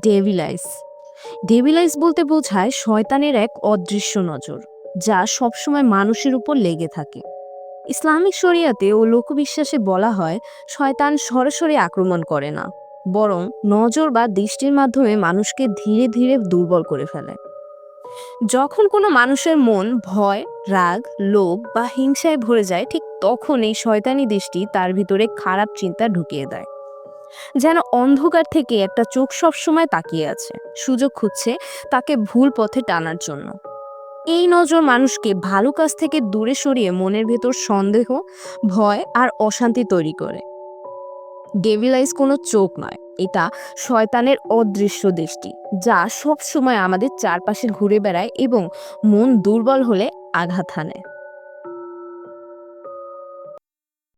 ডেভিলাইস। ডেভিলাইস বলতে বোঝায় শয়তানের এক অদৃশ্য নজর, যা সবসময় মানুষের উপর লেগে থাকে। ইসলামিক শরিয়াতে ও লোকবিশ্বাসে বলা হয়, শয়তান সরাসরি আক্রমণ করে না, বরং নজর বা দৃষ্টির মাধ্যমে মানুষকে ধীরে ধীরে দুর্বল করে ফেলে। যখন কোনো মানুষের মন ভয়, রাগ, লোভ বা হিংসায় ভরে যায়, ঠিক তখন এই শয়তানি দৃষ্টি তার ভিতরে খারাপ চিন্তা ঢুকিয়ে দেয়। যেন অন্ধকার থেকে একটা চোখ সবসময় তাকিয়ে আছে। সুযোগ খুঁজছে তাকে ভুল পথে টানার জন্য। এই নজর মানুষকে ভালো কাজ থেকে দূরে সরিয়ে মনের ভেতর সন্দেহ, ভয় আর অশান্তি তৈরি করে। ডেভিলাইজ কোনো চোখ নয়। এটা শয়তানের অদৃশ্য দৃষ্টি, যা সব সময় আমাদের চারপাশে ঘুরে বেড়ায় এবং মন দুর্বল হলে আঘাত হানে।